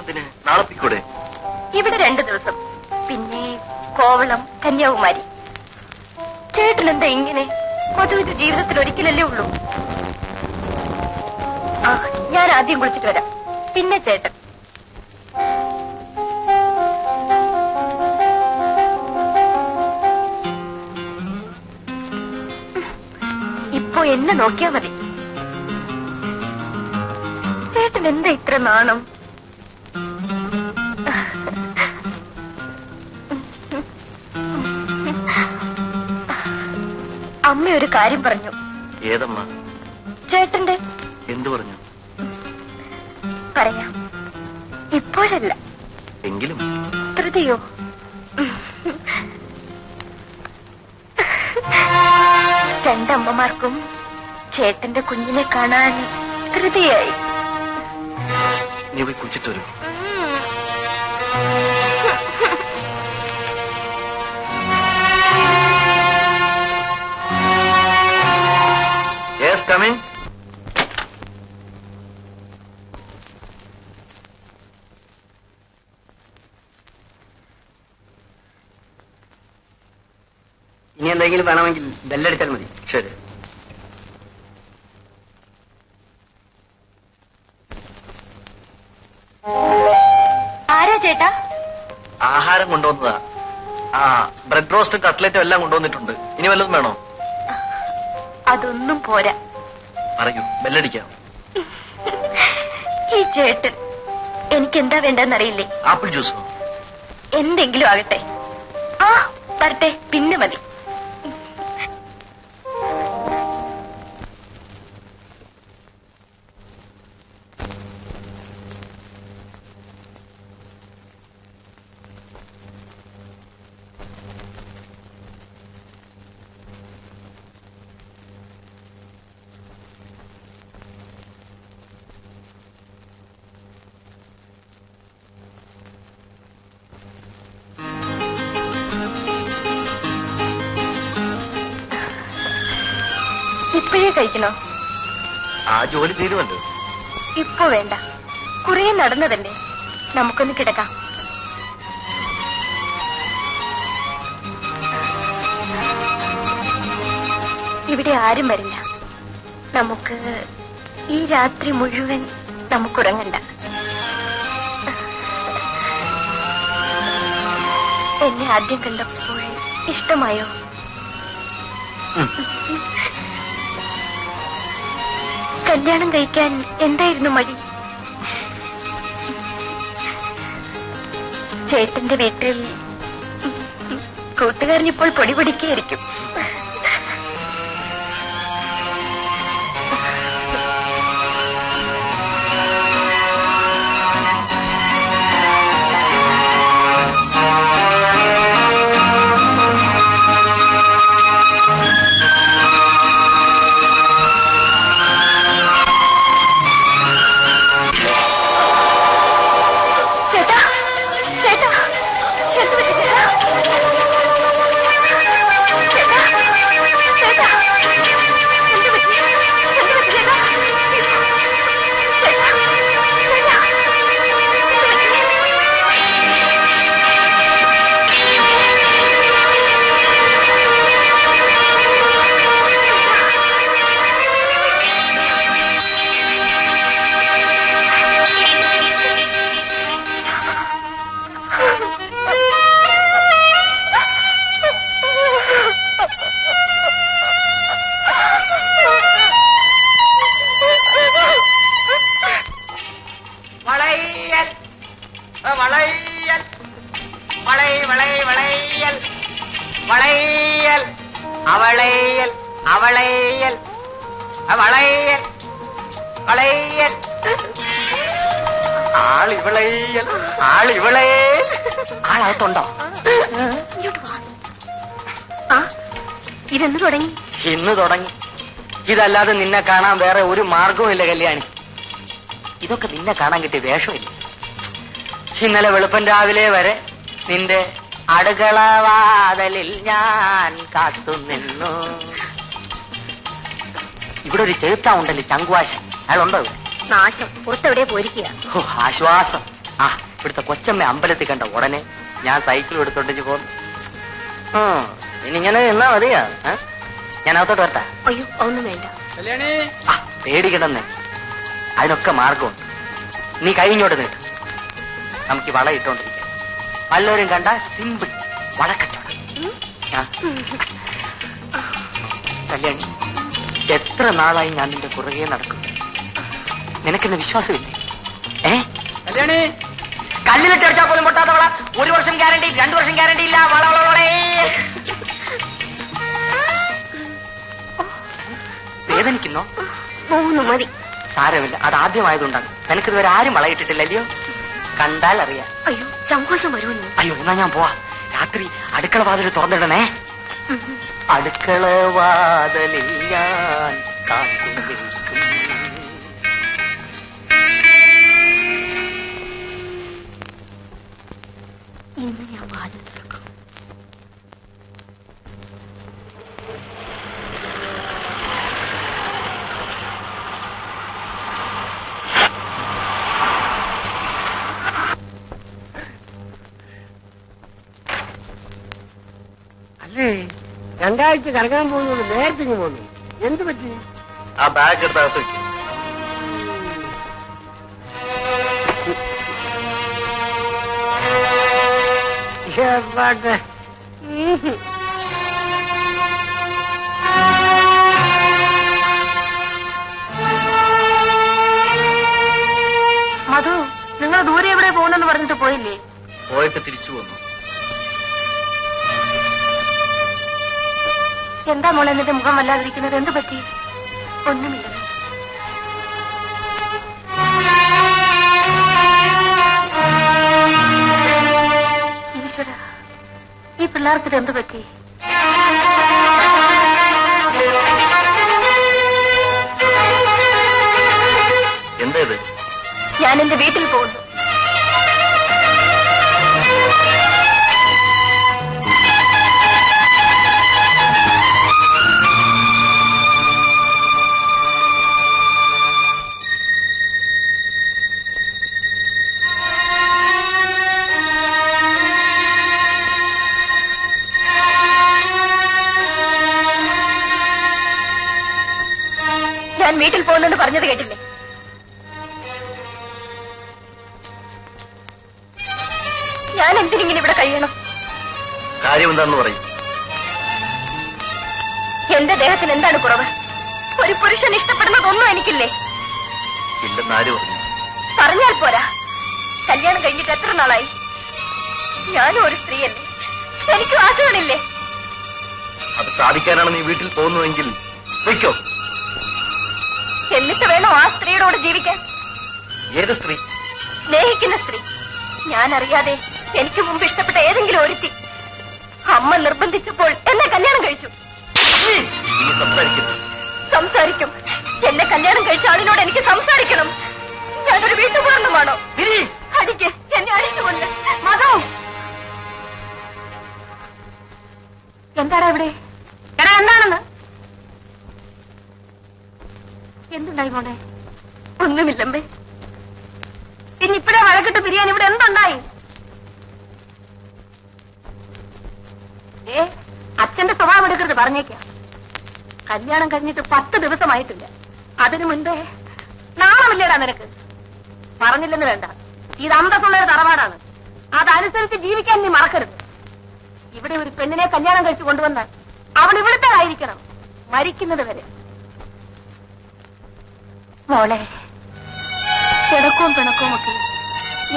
എന്തിന് നാളെ പിക്കൂടെ ഇവിടെ രണ്ടു ദിവസം. പിന്നെ കോവളം കന്യാകുമാരി. ചേട്ടൻ എന്താ ഇങ്ങനെ? കൊതുവിന്റെ ജീവിതത്തിൽ ഒരിക്കലല്ലേ ഉള്ളൂ? ആ ഞാൻ ആദ്യം കുളിച്ചിട്ട് വരാം. പിന്നെ ചേട്ടൻ. ഇപ്പോ എന്നെ നോക്കിയാ മതി. ചേട്ടൻ എന്താ ഇത്ര നാണം? അമ്മ ഒരു കാര്യം പറഞ്ഞു. ഏതമ്മ? ചേട്ടന്റെ? എന്തു പറഞ്ഞു? പറയാം. ഇപ്പോഴല്ല. എങ്കിലും. ധൃതിയോ രണ്ടമ്മമാർക്കും ചേട്ടന്റെ കുഞ്ഞിനെ കാണാൻ ധൃതിയായി. നീ പോയി കുളിച്ചിട്ട് വേണമെങ്കിൽ ബെല്ലടിച്ചാൽ മതി. ശരി. ആരാ ചേട്ടാ? ആഹാരം കൊണ്ടുവന്നതാ. ആ ബ്രെഡ് റോസ്റ്റും കട്ട്ലറ്റും എല്ലാം കൊണ്ടുവന്നിട്ടുണ്ട്. ഇനി വല്ലതും വേണോ? അതൊന്നും പോരാ. പറയൂ ബെല്ലടിക്കാം. ഈ ചേട്ടൻ എനിക്ക് എന്താ വേണ്ടെന്നറിയില്ലേ ആപ്പിൾ ജ്യൂസോ? എന്തെങ്കിലും ആകട്ടെ. ആ വരട്ടെ പിന്നെ മതി. ഇപ്പോഴേ കഴിക്കണോ? ആ ജോലി തീരുമല്ലോ. ഇപ്പൊ വേണ്ട. കുറെ നടന്നതല്ലേ. നമുക്കൊന്ന് കിടക്കാം. ഇവിടെ ആരും വരില്ല. നമുക്ക് ഈ രാത്രി മുഴുവൻ നമുക്കുറങ്ങണ്ട. എന്നെ ആദ്യം കണ്ടപ്പോൾ ഇഷ്ടമായോ? കല്യാണം കഴിക്കാൻ എന്തായിരുന്നു മടി? ചേട്ടന്റെ വീട്ടിൽ കൂട്ടുകാരനിപ്പോൾ പൊടി പൊടിക്കായിരിക്കും. വളൈ വളൈ വളയൽ. വളയൽ അവളയൽ. അവളയൽ. ആ, വളയൽ. വളയൽ ആളിവളയൽ. ആളിവളയൽ. ആളകത്തുണ്ടോ. ആ ഇതെന്ന് തുടങ്ങി? ഇന്ന് തുടങ്ങി. ഇതല്ലാതെ നിന്നെ കാണാൻ വേറെ ഒരു മാർഗവുമില്ല കല്യാണി. ഇതൊക്കെ നിന്നെ കാണാൻ കിട്ടിയ വേഷമില്ല. ഇന്നലെ വെളുപ്പൻ രാവിലെ വരെ നിന്റെ അടുക്കളവാതലിൽ ഞാൻ കാത്തു നിന്നു. ഇവിടെ ഒരു ചെറുത്താ ഉണ്ടല്ലേ ചങ്കുവാശൻ അയാളുണ്ടോ? നാശം. പുറത്തെവിടെ പോയിരിക്കുക? ഓ, ആശ്വാസം. ആ ഇവിടുത്തെ കൊച്ചമ്മ അമ്പലത്തിൽ കണ്ട ഉടനെ ഞാൻ സൈക്കിൾ എടുത്തോണ്ടിച്ച് പോന്നു. ഇനിങ്ങനെ ഇനി ഇങ്ങനെ എന്നാ മതിയാ? ഞാൻ അകത്തോട്ട് വരട്ടാ. അയ്യോ ഒന്നും വേണ്ട. ആ പേടിക്കണമെന്നേ അതിനൊക്കെ മാർഗമുണ്ട്. നീ കഴിഞ്ഞോട്ട് നീട്ട്. നമുക്ക് വള ഇട്ടോണ്ടിരിക്കാം വല്ലവരും കണ്ട സിമ്പിൾ വളക്കച്ചവടം ആ. കല്യാണി എത്ര നാളായി ഞാൻ നിന്റെ പുറകെ നടക്കും നിനക്കെന്നെ വിശ്വാസമില്ലേ? ഏ? കല്യാണി! കല്ലിൽ അടിച്ചാൽ പോലും പൊട്ടാത്ത വള ഒരു വർഷം ഗ്യാരണ്ടി രണ്ടു വർഷം ഗ്യാരണ്ടി ഇല്ല. വള വള വളേ വേദനിക്കുന്നോ? മൂന്ന് മതി. സാരമില്ല. അത് ആദ്യമായതുകൊണ്ടാണ്. നിനക്കിതുവരെ ആരും വളയിട്ടിട്ടില്ലല്ലയോ? കണ്ടാൽ അറിയാം. അയ്യോ. സങ്കോചം വരുമെന്ന് അയ്യോ എന്നാ ഞാൻ പോവാ. രാത്രി അടുക്കള വാതിൽ തുറന്നിടണേ. അടുക്കള വാതിലിൽ ഞാൻ ഇന്ന് ഞാൻ വാതിൽ രണ്ടാഴ്ച കറങ്ങാൻ പോകുന്നത് നേരത്തെ പോകുന്നു എന്ത് പറ്റി? ആ ബാഗ് എടുത്ത് പാട്ട് മധു നിങ്ങൾ ദൂരെ എവിടെ പോകുന്നെന്ന് പറഞ്ഞിട്ട് പോയില്ലേ? പോയിട്ട് തിരിച്ചു പോന്നു എന്താ മോളെ നിന്റെ മുഖം വല്ലാതിരിക്കുന്നത്? എന്ത് പറ്റി? ഒന്നുമില്ല. ഈശ്വര ഈ പിള്ളേർക്ക് എന്ത് പറ്റി? എന്താ ഇത്? ഞാൻ എന്റെ വീട്ടിൽ പോകുന്നു. പോകുന്നെന്ന് പറഞ്ഞത് കേട്ടില്ലേ? ഞാൻ എന്തിനിങ്ങനെ ഇവിടെ കഴിയണം? കാര്യം എന്താന്ന് പറയും. എന്റെ ദേഹത്തിന് എന്താണ് കുറവ്? ഒരു പുരുഷൻ ഇഷ്ടപ്പെടുന്നതൊന്നും എനിക്കില്ലേ? പറഞ്ഞാൽ പോരാ. കല്യാണം കഴിഞ്ഞിട്ട് എത്ര നാളായി? ഞാനും ഒരു സ്ത്രീയല്ലേ. എനിക്കും ആശകളില്ലേ അത് സാധിക്കാനാണ് നീ വീട്ടിൽ പോകുന്നുവെങ്കിൽ വയ്ക്കോ. എന്നിട്ട് വേണോ ആ സ്ത്രീയോട് ജീവിക്കാൻ. ഏത് സ്ത്രീ? സ്നേഹിക്കുന്ന സ്ത്രീ. ഞാൻ അറിയാതെ എനിക്ക് മുമ്പ് ഇഷ്ടപ്പെട്ട ഏതെങ്കിലും ഒരുത്തി. അമ്മ നിർബന്ധിച്ചപ്പോൾ എന്നെ കല്യാണം കഴിച്ചു. സംസാരിക്കും. മോനെ ഒന്നുമില്ലമ്പേ പിന്നെ ഇപ്പഴേ വഴക്കിട്ട് ഇവിടെ എന്തുണ്ടായി? ഏ അച്ഛന്റെ സ്വഭാവം എടുക്കരുത് പറഞ്ഞേക്കാം. കല്യാണം കഴിഞ്ഞിട്ട് പത്ത് ദിവസമായിട്ടില്ല. അതിനു മുൻപേ നാണമില്ലേടാ നിനക്ക്? പറഞ്ഞില്ലെന്ന് വേണ്ട. ഇത് അന്തസ്സുള്ള ഒരു തറവാടാണ്. അതനുസരിച്ച് ജീവിക്കാൻ നീ മറക്കരുത്. ഇവിടെ ഒരു പെണ്ണിനെ കല്യാണം കഴിച്ചു കൊണ്ടുവന്നാൽ അവൾ ഇവിടുത്തെ ആയിരിക്കണം മരിക്കുന്നത് വരെ. മോളെ കിടക്കവും പിണക്കവും ഒക്കെ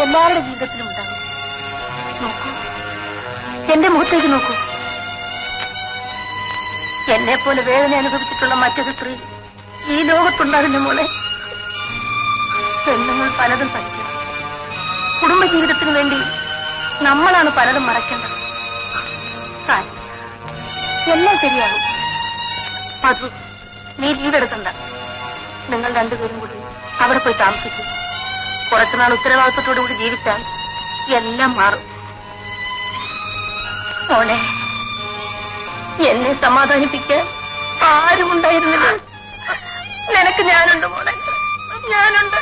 എല്ലാവരുടെ ജീവിതത്തിലും ഉണ്ടാകും. നോക്കൂ. എന്റെ മുഖത്തേക്ക് നോക്കൂ. എന്നെ പോലെ വേദന അനുഭവിച്ചിട്ടുള്ള മറ്റൊരു സ്ത്രീ ഈ ലോകത്തുണ്ടാകുന്ന മോളെ. പെണ്ണുങ്ങൾ പലതും പഠിക്കും കുടുംബജീവിതത്തിന് വേണ്ടി നമ്മളാണ് പലതും മറക്കേണ്ടത്. എല്ലാം ശരിയാകും. മധു നീ ലീവ് എടുക്കണ്ട. നിങ്ങൾ രണ്ടുപേരും കൂടി അവിടെ പോയി താമസിക്കും. കുറച്ചുനാൾ ഉത്തരവാദിത്വത്തോടു കൂടി ജീവിച്ചാൽ എല്ലാം മാറും. മോളെ എന്നെ സമാധാനിപ്പിക്കാൻ ആരും ഉണ്ടായിരുന്നില്ല. നിനക്ക് ഞാനുണ്ട് മോളെ ഞാനുണ്ട്.